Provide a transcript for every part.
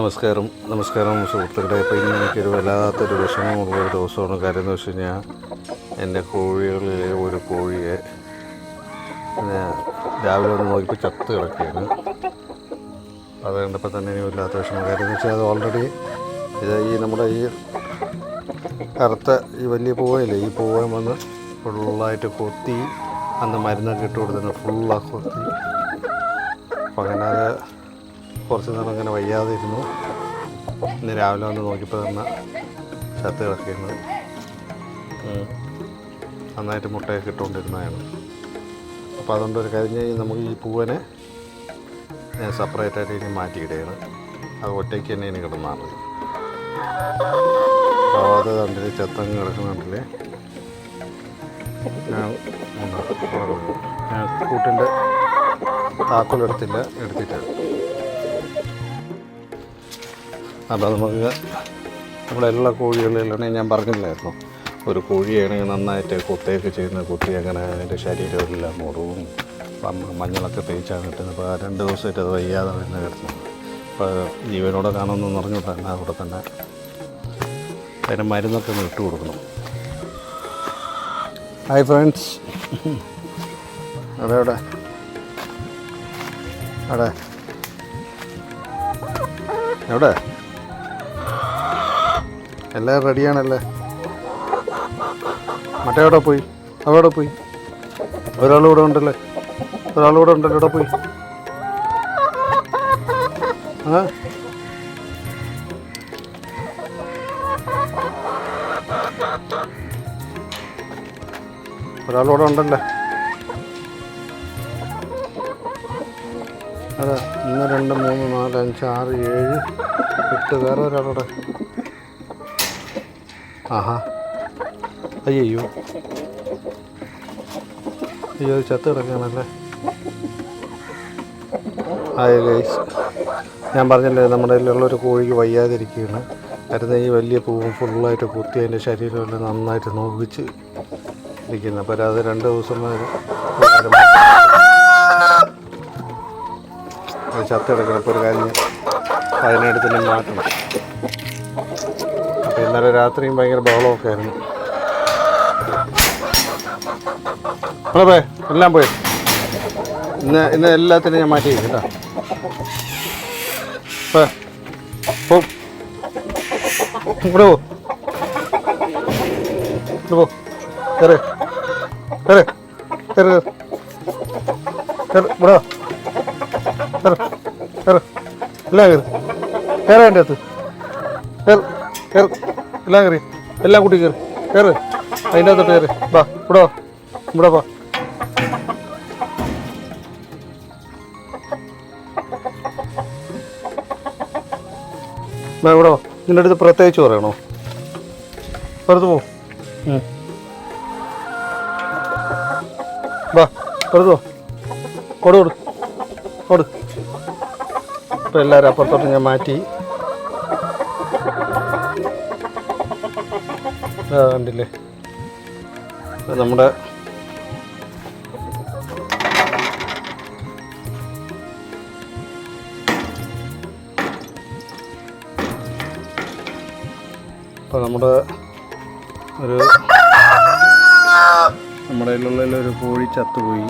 നമസ്കാരം. നമസ്കാരം സുഹൃത്തുക്കളെ. ഇപ്പോൾ ഇന്ന് എനിക്കൊരു വല്ലാത്തൊരു വിഷമമുള്ള ഒരു ദിവസമാണ്. കാര്യം എന്ന് വെച്ച് കഴിഞ്ഞാൽ എന്റെ കോഴികളിലെ ഒരു കോഴിയെ രാവിലെ ഒന്ന് നോക്കിയപ്പോൾ ചത്ത് കിടക്കുകയാണ്. അത് കണ്ടപ്പോൾ തന്നെ എനിക്ക് വല്ലാത്ത വിഷമം. കാര്യം എന്ന് വെച്ചാൽ അത് ഓൾറെഡി ഇത് ഈ നമ്മുടെ ഈ കറുത്ത ഈ വലിയ പൂവയില്ലേ ഈ പൂവൻ വന്ന് ഫുള്ളായിട്ട് കൊത്തി അന്ന് മരുന്നൊക്കെ ഇട്ട് കൊടുത്തിട്ട് ഫുള്ളാ കൊത്തി. അപ്പം അങ്ങനെ കുറച്ച് നേരം അങ്ങനെ വയ്യാതെ ഇരുന്നു ഇന്ന് രാവിലെ വന്ന് നോക്കിയപ്പോൾ തന്നെ ചത്ത് കിടക്കുന്നത്. നന്നായിട്ട് മുട്ടയൊക്കെ ഇട്ടുകൊണ്ടിരുന്നതാണ്. അപ്പോൾ അതുകൊണ്ട് ഒരു കാര്യം കഴിഞ്ഞ് നമുക്ക് ഈ പൂവനെ സെപ്പറേറ്റായിട്ട് ഇനി മാറ്റിയിടുകയാണ്. അത് ഒറ്റയ്ക്ക് തന്നെ ഇനി കിടന്നാൽ മതി. അപ്പോൾ അത് കണ്ടില്ലേ ചത്തങ്ങ് കിടക്കുന്നുണ്ടല്ലേ ഞാൻ കൂട്ടിന്റെ താക്കോൽ എടുത്തില്ല എടുത്തിട്ടാണ് അപ്പോൾ നമുക്ക് നമ്മുടെ നമ്മളെല്ലാ കോഴികളിലാണെങ്കിൽ ഞാൻ പറഞ്ഞില്ലായിരുന്നു ഒരു കോഴിയാണെങ്കിൽ നന്നായിട്ട് കുത്തയൊക്കെ ചെയ്യുന്ന കുത്തി അങ്ങനെ അതിന്റെ ശരീരമെല്ലാം മുറിവും മഞ്ഞളൊക്കെ തേച്ചാണ് കിട്ടുന്നത്. അപ്പോൾ രണ്ട് ദിവസമായിട്ട് അത് വയ്യാതെ തന്നെ കിടക്കുന്നത് അപ്പോൾ ജീവനോടെ കാണുമെന്ന് പറഞ്ഞിട്ട് തന്നെ അവിടെ തന്നെ അതിന് മരുന്നൊക്കെ ഒന്ന് ഇട്ട് കൊടുക്കണം. ഹായ് ഫ്രണ്ട്സ് അവിടെ അവിടെ. അവിടെ. എവിടെ? എല്ലാം റെഡിയാണല്ലേ? മറ്റേ എവിടെ പോയി? അവിടെ പോയി? ഒരാളിവിടെ ഉണ്ടല്ലേ? ഒരാളിവിടെ ഉണ്ടല്ലോ ഇവിടെ പോയി? ആ? ഒരാളൂടെ ഉണ്ടല്ലേ? അതെ ഒന്ന് രണ്ട് മൂന്ന് നാല് അഞ്ച് ആറ് ഏഴ് എട്ട് വേറെ ഒരാളൂടെ. ആഹാ. അയ്യോ അയ്യോ ചത്ത് കിടക്കുകയാണല്ലേ? ഹായ് ഗൈസ് ഞാൻ പറഞ്ഞല്ലേ നമ്മുടെ കയ്യിലുള്ളൊരു കോഴിക്ക് വയ്യാതിരിക്കുകയാണ്. കാരണം ഈ വലിയ പൂവും ഫുള്ളായിട്ട് കുത്തി അതിന്റെ ശരീരമെല്ലാം നന്നായിട്ട് നോക്കിച്ച് ഇരിക്കുന്നു. അപ്പോൾ അത് രണ്ട് ദിവസം ചത്ത് കിടക്കണം. ഇപ്പോൾ ഒരു കാര്യം അതിനടുത്ത് മാറ്റണം. ഇന്നലെ രാത്രിയും ഭയങ്കര ബഹളമൊക്കെ ആയിരുന്നു. നമ്മളെ എല്ലാം പോയി. ഇന്ന് ഇന്ന് എല്ലാത്തിനും ഞാൻ മാറ്റി കേട്ടോ. ഇവിടെ പോ. പോ. കയറ് കയറ് കയറ് കയറ് ഇവിടെ വാ. കയറ് കയറ് എല്ലാം കയറി കയറാ എന്റെ അകത്ത്? കയറ് കയറ് എല്ലാം കയറി. എല്ലാം കൂട്ടി കയറി. കയറ്. അതിന്റെ അകത്തോട്ട് കയറി. വാ ഇവിടെ. വാ ഇവിടെ വാ. ഇവിടെ വാ. നിന്റെ അടുത്ത് പ്രത്യേകിച്ച് പറയണോ? പുറത്ത് പോ. വാ പുറത്ത് പോ. കൊടു കൊടു കൊടു ഇപ്പം എല്ലാവരും അപ്പുറത്തോട്ട് ഞാൻ മാറ്റി. കണ്ടില്ലേ? നമ്മുടെ അപ്പോൾ നമ്മുടെ ഒരു നമ്മുടെ കയ്യിലുള്ള ഒരു കോഴി ചത്തുപോയി.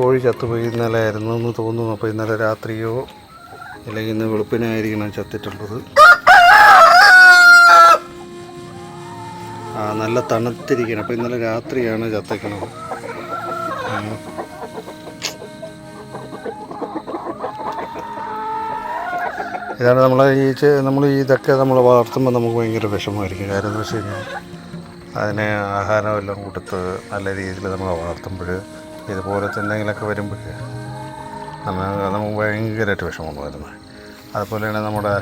കോഴി ചത്തുപോയി ഇന്നലെ ആയിരുന്നു എന്ന് തോന്നുന്നു. അപ്പോൾ ഇന്നലെ രാത്രിയോ അല്ലെങ്കിൽ ഇന്ന് വെളുപ്പിനായിരിക്കണം ചത്തിട്ടുള്ളത്. ആ നല്ല തണുത്തിരിക്കണം. അപ്പോൾ ഇന്നലെ രാത്രിയാണ് ചത്തേക്കണത്. ഇതാണ് നമ്മൾ ഈ നമ്മൾ ഇതൊക്കെ നമ്മൾ വളർത്തുമ്പോൾ നമുക്ക് ഭയങ്കര വിഷമമായിരിക്കും. കാര്യം എന്ന് വെച്ച് കഴിഞ്ഞാൽ അതിന് ആഹാരമെല്ലാം കൊടുത്ത് നല്ല രീതിയിൽ നമ്മൾ വളർത്തുമ്പോൾ ഇതുപോലത്തെ എന്തെങ്കിലുമൊക്കെ വരുമ്പോൾ നമ്മൾ നമുക്ക് ഭയങ്കരമായിട്ട് വിഷമമാണ് വരുന്നത് അതുപോലെയാണ് നമ്മുടെ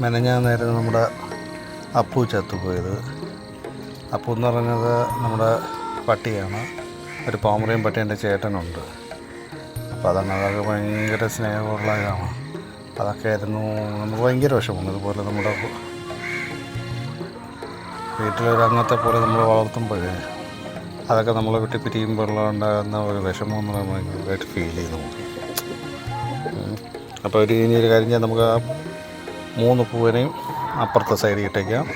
മെനഞ്ഞാന്നായിരുന്നു നമ്മുടെ അപ്പു ചത്തുപോയത്. അപ്പു എന്ന് പറഞ്ഞത് നമ്മുടെ പട്ടിയാണ്. ഒരു പാമ്പറയും പട്ടി എന്റെ ചേട്ടനുണ്ട്. അപ്പോൾ അതാണ് അതൊക്കെ ഭയങ്കര സ്നേഹമുള്ളതാണ് അതൊക്കെ ആയിരുന്നു നമുക്ക് ഭയങ്കര വിഷമം. അതുപോലെ നമ്മുടെ വീട്ടിലൊരു അംഗത്തെ പോലെ നമ്മൾ വളർത്തുമ്പോഴേ അതൊക്കെ നമ്മളെ വിട്ട് പിരിയുമ്പോഴുള്ള ഉണ്ടാകുന്ന ഒരു വിഷമം എന്ന് ഭയങ്കരമായിട്ട് ഫീൽ നമുക്ക്. അപ്പോൾ ഒരു ഇനി ഒരു കാര്യം ചെയ്യാം. നമുക്ക് ആ മൂന്ന് പൂവിനെയും അപ്പുറത്തെ സൈഡിൽ ഇട്ടേക്കാം.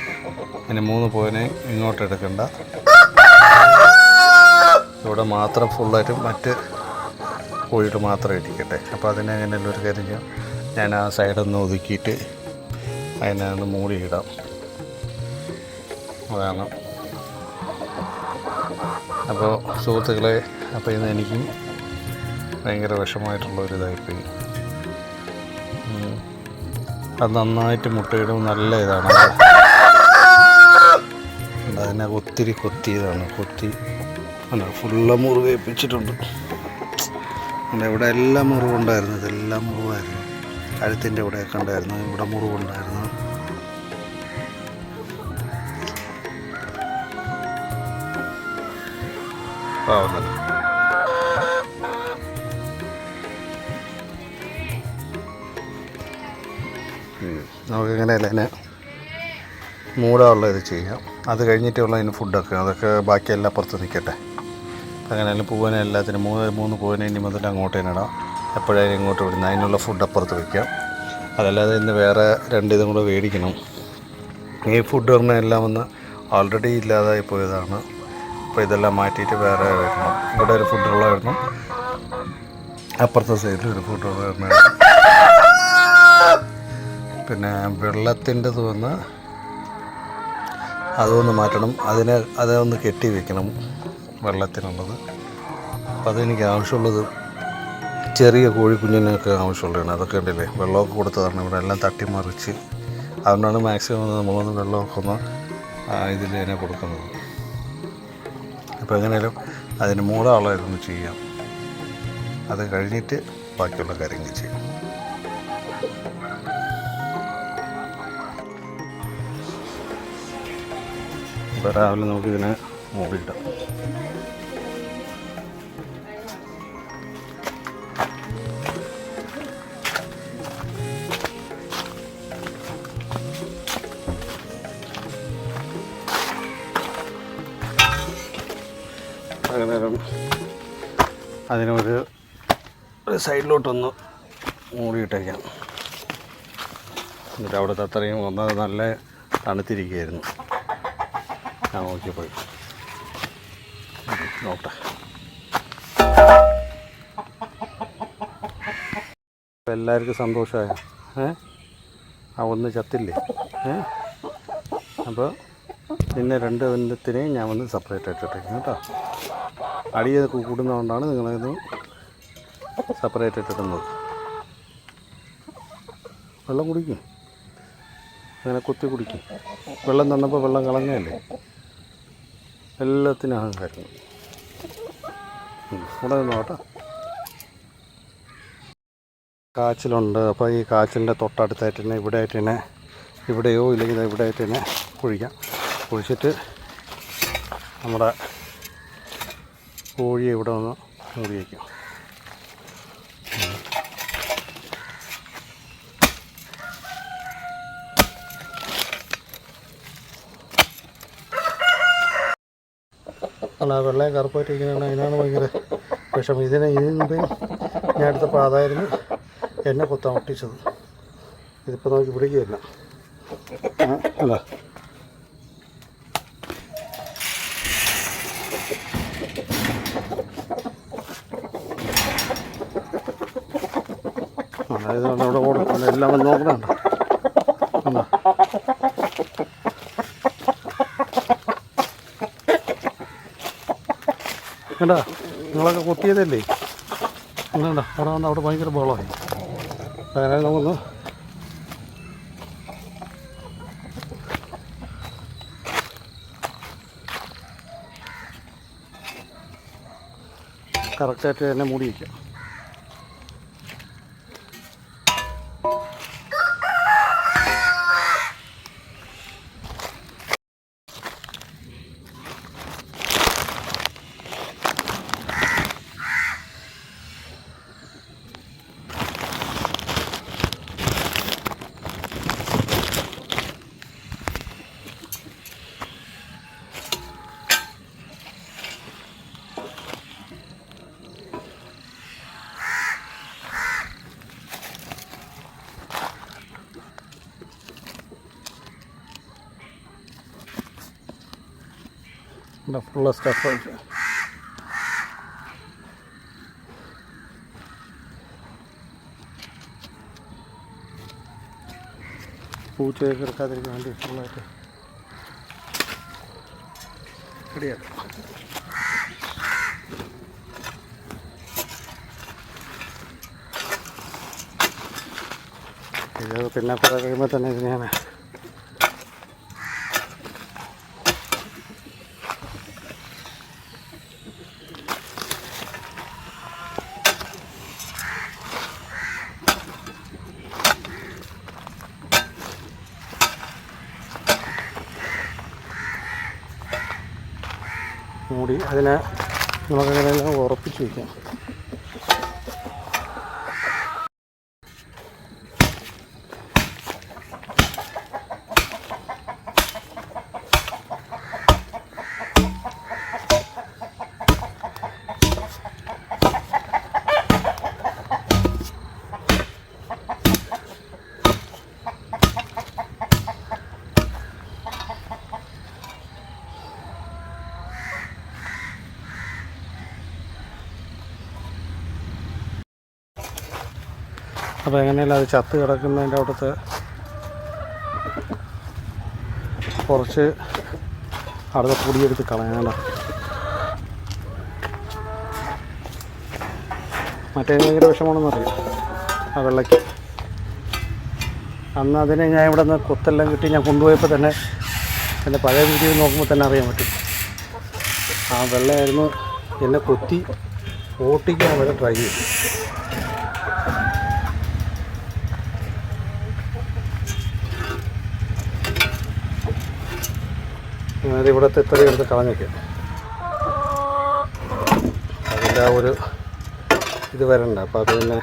ഇനി മൂന്ന് പൂവിനെയും ഇങ്ങോട്ട് എടുക്കണ്ട. ഇവിടെ മാത്രം ഫുള്ളായിട്ട് മറ്റ് കോഴിയിട്ട് മാത്രം ഇരിക്കട്ടെ അപ്പോൾ അതിനെ അങ്ങനെയുള്ളൊരു കാര്യം ചെയ്യാം. ഞാൻ ആ സൈഡൊന്ന് ഒതുക്കിയിട്ട് അതിനെ ഒന്ന് മൂടിയിടാം. അതാണ് അപ്പോൾ സുഹൃത്തുക്കളെ അപ്പോൾ ഇന്ന് എനിക്കും ഭയങ്കര വിഷമമായിട്ടുള്ള ഒരു ഇതായിപ്പോയി ഉം. അത് നന്നായിട്ട് മുട്ടയിടും നല്ല ഇതാണ്. അതിനെ ഒത്തിരി കൊത്തിയതാണ്. കൊത്തി അല്ല ഫുള്ള് മുറിവേപ്പിച്ചിട്ടുണ്ട്. പിന്നെ ഇവിടെ എല്ലാം മുറിവുണ്ടായിരുന്നു. ഇതെല്ലാം മുറിവായിരുന്നു. കഴുത്തിന്റെ ഇവിടെയൊക്കെ ഉണ്ടായിരുന്നു. ഇവിടെ മുറിവുണ്ടായിരുന്നു. പാവം തന്നെ ഉം. നമുക്ക് എങ്ങനെയല്ല അതിനെ മൂടാനുള്ള ഇത് ചെയ്യാം. അത് കഴിഞ്ഞിട്ടുള്ള അതിന് ഫുഡൊക്കെ അതൊക്കെ ബാക്കിയെല്ലാം പുറത്ത് നിൽക്കട്ടെ. അങ്ങനെ അങ്ങനെയാലും പൂവനെ എല്ലാത്തിനും മൂന്ന് മൂന്ന് പൂവനെ ഇനി മുതൽ അങ്ങോട്ട് തന്നെ ഇടാം. എപ്പോഴായാലും ഇങ്ങോട്ട് വിടുന്നത് അതിനുള്ള ഫുഡ് അപ്പുറത്ത് വയ്ക്കാം അതല്ലാതെ ഇന്ന് വേറെ രണ്ട് കൂടെ മേടിക്കണം. ഈ ഫുഡ് പറഞ്ഞ എല്ലാം ഒന്ന് ഓൾറെഡി ഇല്ലാതായി പോയതാണ്. അപ്പോൾ ഇതെല്ലാം മാറ്റിയിട്ട് വേറെ വരണം ഇവിടെ ഒരു ഫുഡ് ഉള്ളതായിരുന്നു അപ്പുറത്തെ സൈഡിൽ ഒരു ഫുഡ് ആയിരുന്നു പിന്നെ വെള്ളത്തിന്റെ തോന്ന് അതൊന്ന് മാറ്റണം. അതിനെ അതൊന്ന് കെട്ടി വെക്കണം വെള്ളത്തിനുള്ളത്. അപ്പോൾ അതെനിക്ക് ആവശ്യമുള്ളത് ചെറിയ കോഴിക്കുഞ്ഞിനൊക്കെ ആവശ്യമുള്ളതാണ്. അതൊക്കെ ഉണ്ടല്ലേ? വെള്ളമൊക്കെ കൊടുത്തതാണ്. ഇവിടെ എല്ലാം തട്ടിമറിച്ച്. അതുകൊണ്ടാണ് മാക്സിമം നമ്മളൊന്ന് വെള്ളമൊക്കെ ഒന്ന് ഇതിൽ തന്നെ കൊടുക്കുന്നത്. അപ്പോൾ എങ്ങനെയാലും അതിന് മൂടാനുള്ള ഇതൊന്ന് ചെയ്യാം. അത് കഴിഞ്ഞിട്ട് ബാക്കിയുള്ള കാര്യങ്ങൾ ചെയ്യാം. രാവിലെ നമുക്കിതിനെ മൂടിയിടാം അതിനൊരു ഒരു സൈഡിലോട്ടൊന്ന് മൂടിയിട്ടേക്കാം. എന്നിട്ട് അവിടുത്തെ അത്രയും ഒന്ന് നല്ല തണുത്തിരിക്കുകയായിരുന്നു. ഞാൻ നോക്കിയപ്പോൾ നോക്കട്ടെ. എല്ലാവർക്കും സന്തോഷമായ? ഏ? ആ ഒന്ന് ചത്തില്ലേ? ഏ? അപ്പോൾ പിന്നെ രണ്ട് ബന്ധത്തിനെയും ഞാൻ വന്ന് സെപ്പറേറ്റ് ആയിട്ടിട്ടേക്കും കേട്ടോ. അടിയൊക്കെ കൂടുന്നതുകൊണ്ടാണ് നിങ്ങളിത് സെപ്പറേറ്റ് ഇട്ടിട്ടുന്നത് വെള്ളം കുടിക്കും. അങ്ങനെ കുത്തി കുടിക്കും. വെള്ളം തന്നപ്പോൾ വെള്ളം കളഞ്ഞല്ലേ എല്ലാത്തിനും അഹങ്കാരം. ഇവിടെ നിന്ന് കാച്ചിലുണ്ട്. അപ്പോൾ ഈ കാച്ചിലിന്റെ തൊട്ടടുത്തായിട്ട് തന്നെ ഇവിടെ ആയിട്ട് തന്നെ ഇവിടെയോ ഇല്ലെങ്കിൽ ഇവിടെ ആയിട്ട് തന്നെ കുഴിക്കാം. കുഴിച്ചിട്ട് നമ്മുടെ കോഴിയെ ഇവിടെ ഒന്ന് ഉപയോഗിക്കാം അല്ല വെള്ളയും കറുപ്പായിട്ടിരിക്കുന്നതാണ് അതിനാണ് ഭയങ്കര വിഷമം. ഇതിനെ ഇതിന് ഞാൻ എടുത്തപ്പോൾ അതായിരുന്നു എന്നെ കൊത്താൻ ഒട്ടിച്ചത്. ഇതിപ്പോൾ നമുക്ക് പിടിക്കുകയില്ല അല്ല. അതായത് അവിടെ ഓടുന്നുണ്ട് എല്ലാം വന്ന് നോക്കണുണ്ട്? കണ്ടാ? നിങ്ങളൊക്കെ കുത്തിയതല്ലേ? കണ്ടോ? അവിടെ വന്ന് അവിടെ ഭയങ്കര ബഹളമായി. അങ്ങനെ നമുക്കൊന്ന് കറക്റ്റായിട്ട് തന്നെ മൂടി വയ്ക്കാം ഇവിടെ ഫുള്ള് സ്റ്റഫ് പൂച്ചയൊക്കെ എടുക്കാതിരിക്കാൻ വേണ്ടി ഫുള്ളായിട്ട് റെഡിയാക്കാം ഇത് പിന്നെ കുറേ കഴിയുമ്പോൾ തന്നെ ഇത് ഞാൻ മൂടി അതിനെ നമുക്കങ്ങനെ ഉറപ്പിച്ച് വയ്ക്കാം. അപ്പോൾ എങ്ങനെയല്ല അത് ചത്ത് കിടക്കുന്നതിന്റെ അവിടുത്തെ കുറച്ച് അവിടുത്തെ പൊടിയെടുത്ത് കളയാനുള്ള മറ്റേ ഭയങ്കര വിഷമാണെന്ന് അറിയാം? ആ വെള്ളയ്ക്ക്. അന്ന് അതിനെ ഞാൻ ഇവിടെ നിന്ന് കൊത്തെല്ലാം കിട്ടി ഞാൻ കൊണ്ടുപോയപ്പോൾ തന്നെ എന്റെ പഴയ വീഡിയോ നോക്കുമ്പോൾ തന്നെ അറിയാൻ പറ്റും. ആ വെള്ളമായിരുന്നു എന്നെ കൊത്തി ഓട്ടിക്കാൻ വരെ ട്രൈ ചെയ്തു. അത് ഇവിടുത്തെ ഇത്രയും എടുത്ത് കളഞ്ഞേക്കും അതിന്റെ ആ ഒരു ഇത് വരണ്ട. അപ്പോൾ അത് പിന്നെ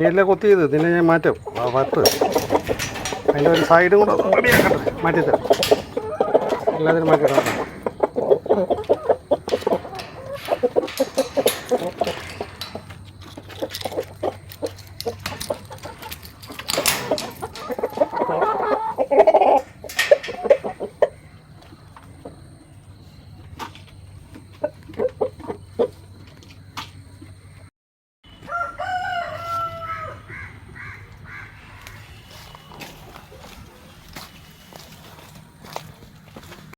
നീല കൊത്തിയത് ഇതിനെ ഞാൻ മാറ്റും. ആ വട്ട് അതിന്റെ ഒരു സൈഡും കൂടെ മാറ്റിത്തരാം. എല്ലാത്തിനും മാറ്റിത്തരാം